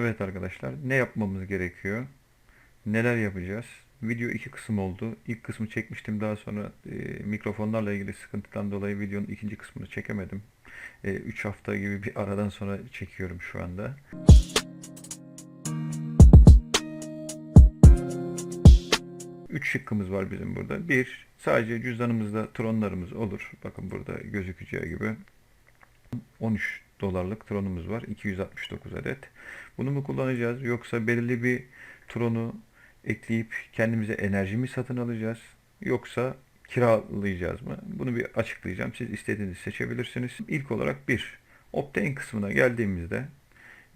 Evet arkadaşlar ne yapmamız gerekiyor? Neler yapacağız? Video iki kısım oldu. İlk kısmı çekmiştim daha sonra e, mikrofonlarla ilgili sıkıntıdan dolayı videonun ikinci kısmını çekemedim. 3 hafta gibi bir aradan sonra çekiyorum şu anda. Üç şıkkımız var bizim burada. Bir, sadece cüzdanımızda tronlarımız olur. Bakın burada gözükeceği gibi. 13 dolarlık tronumuz var. 269 adet. Bunu mu kullanacağız yoksa belirli bir tronu ekleyip kendimize enerji mi satın alacağız yoksa kiralayacağız mı? Bunu bir açıklayacağım. Siz istediğinizi seçebilirsiniz. İlk olarak bir, Obtain kısmına geldiğimizde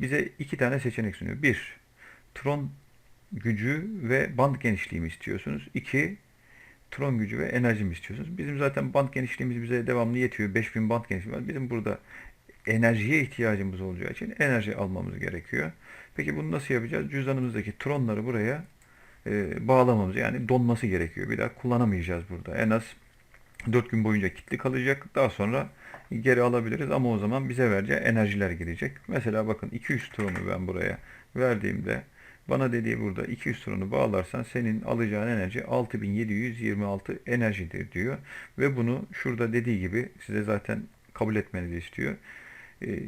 bize iki tane seçenek sunuyor. Bir, Tron gücü ve band genişliği mi istiyorsunuz? İki, Tron gücü ve enerji mi istiyorsunuz? Bizim zaten band genişliğimiz bize devamlı yetiyor. 5000 band genişliği var. Bizim burada enerjiye ihtiyacımız olacağı için enerji almamız gerekiyor. Peki bunu nasıl yapacağız? Cüzdanımızdaki tronları buraya e, bağlamamız yani donması gerekiyor. Bir daha kullanamayacağız burada. En az 4 gün boyunca kilitli kalacak. Daha sonra geri alabiliriz ama o zaman bize vereceği enerjiler girecek. Mesela bakın 200 tronu ben buraya verdiğimde bana dediği burada 200 tronu bağlarsan senin alacağın enerji 6726 enerjidir diyor. Ve bunu şurada dediği gibi size zaten kabul etmenizi istiyor.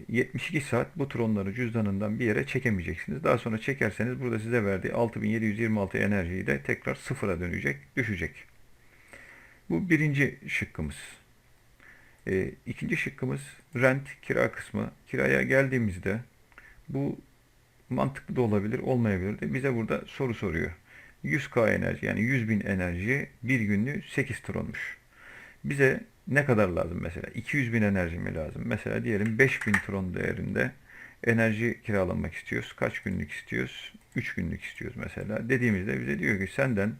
72 saat bu tronları cüzdanından bir yere çekemeyeceksiniz. Daha sonra çekerseniz burada size verdiği 6726 enerjiyi de tekrar sıfıra dönecek, düşecek. Bu birinci şıkkımız. E, ikinci şıkkımız rent, kira kısmı. Kiraya geldiğimizde bu mantıklı da olabilir, olmayabilir de bize burada soru soruyor. 100k enerji yani 100 bin enerji bir günlüğü 8 tronmuş. Bize ne kadar lazım mesela? 200 bin enerji mi lazım? Mesela diyelim 5000 tron değerinde enerji kiralamak istiyoruz. Kaç günlük istiyoruz? 3 günlük istiyoruz mesela. Dediğimizde bize diyor ki senden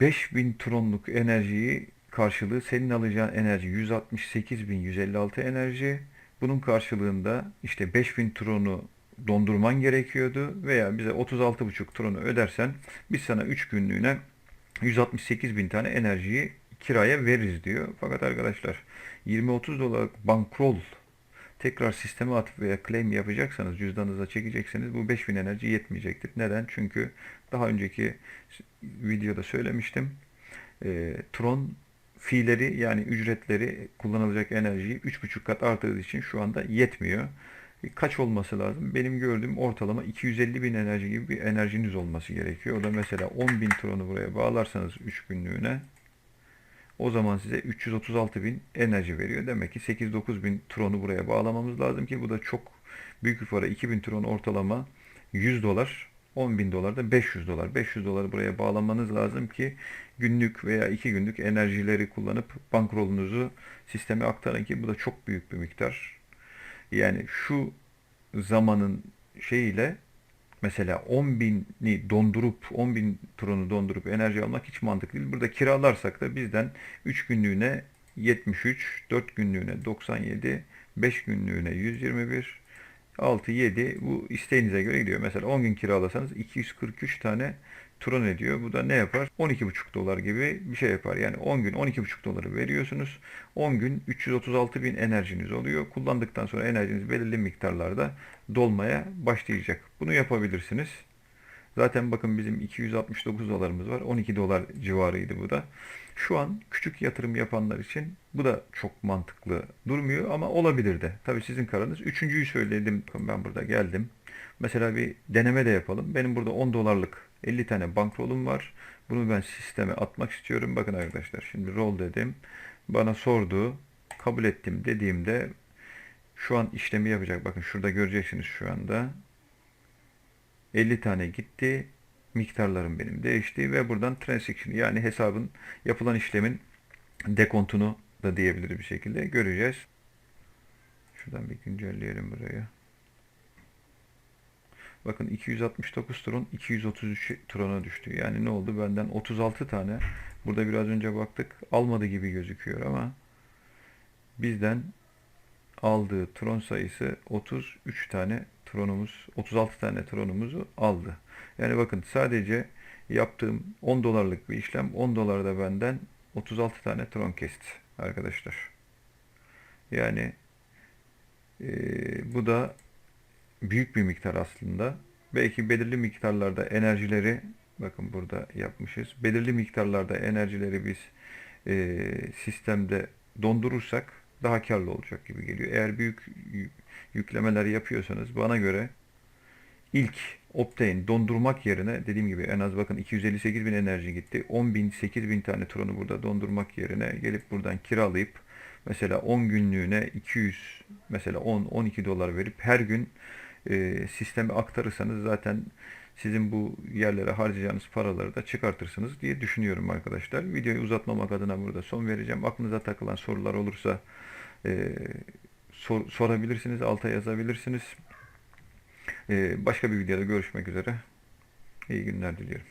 5000 tronluk enerjiyi karşılığı senin alacağın enerji 168.156 enerji. Bunun karşılığında işte 5000 tronu dondurman gerekiyordu veya bize 36,5 tronu ödersen biz sana 3 günlüğüne 168 bin tane enerjiyi kiraya veririz diyor. Fakat arkadaşlar 20-30 dolarlık bankroll tekrar sisteme atıp veya claim yapacaksanız cüzdanınıza çekecekseniz bu 5000 enerji yetmeyecektir. Neden? Çünkü daha önceki videoda söylemiştim. E, Tron fiilleri yani ücretleri kullanılacak enerjiyi 3,5 kat arttırdığı için şu anda yetmiyor. Kaç olması lazım? Benim gördüğüm ortalama 250 bin enerji gibi bir enerjiniz olması gerekiyor. O da mesela 10 bin tronu buraya bağlarsanız 3 günlüğüne o zaman size 336 bin enerji veriyor. Demek ki 8-9 bin tronu buraya bağlamamız lazım ki bu da çok büyük bir para. 2000 tron ortalama 100 dolar. 10 bin dolar da 500 dolar. 500 doları buraya bağlamanız lazım ki günlük veya 2 günlük enerjileri kullanıp bankrolunuzu sisteme aktarın ki bu da çok büyük bir miktar. Yani şu zamanın şeyiyle mesela 10 bini dondurup 10 bin tronu dondurup enerji almak hiç mantıklı değil. Burada kiralarsak da bizden 3 günlüğüne 73, 4 günlüğüne 97, 5 günlüğüne 121, 6, 7 bu isteğinize göre gidiyor. Mesela 10 gün kiralasanız 243 tane tron ediyor. Bu da ne yapar? 12,5 dolar gibi bir şey yapar. Yani 10 gün 12,5 doları veriyorsunuz. 10 gün 336 bin enerjiniz oluyor. Kullandıktan sonra enerjiniz belirli miktarlarda dolmaya başlayacak. Bunu yapabilirsiniz. Zaten bakın bizim 269 dolarımız var. 12 dolar civarıydı bu da. Şu an küçük yatırım yapanlar için bu da çok mantıklı durmuyor ama olabilir de. Tabii sizin kararınız. Üçüncüyü söyledim. Ben burada geldim. Mesela bir deneme de yapalım. Benim burada 10 dolarlık 50 tane bankrolum var. Bunu ben sisteme atmak istiyorum. Bakın arkadaşlar şimdi roll dedim. Bana sordu. Kabul ettim dediğimde şu an işlemi yapacak. Bakın şurada göreceksiniz şu anda. 50 tane gitti. Miktarlarım benim değişti ve buradan transaction yani hesabın yapılan işlemin dekontunu da diyebilir bir şekilde göreceğiz. Şuradan bir güncelleyelim buraya. Bakın 269 tron 233 trona düştü. Yani ne oldu? Benden 36 tane burada biraz önce baktık almadı gibi gözüküyor ama bizden aldığı tron sayısı 33 tane tronumuz 36 tane tronumuzu aldı. Yani bakın sadece yaptığım 10 dolarlık bir işlem 10 dolarda benden 36 tane tron kesti arkadaşlar. Yani e, bu da büyük bir miktar aslında. Belki belirli miktarlarda enerjileri bakın burada yapmışız. Belirli miktarlarda enerjileri biz e, sistemde dondurursak daha karlı olacak gibi geliyor. Eğer büyük yü- yüklemeler yapıyorsanız bana göre ilk Optane dondurmak yerine dediğim gibi en az bakın 258 bin enerji gitti. 10 bin 8 bin tane tronu burada dondurmak yerine gelip buradan kiralayıp mesela 10 günlüğüne 200 mesela 10-12 dolar verip her gün e, sisteme aktarırsanız zaten sizin bu yerlere harcayacağınız paraları da çıkartırsınız diye düşünüyorum arkadaşlar. Videoyu uzatmamak adına burada son vereceğim. Aklınıza takılan sorular olursa e, sor- sorabilirsiniz, alta yazabilirsiniz. E, başka bir videoda görüşmek üzere. İyi günler diliyorum.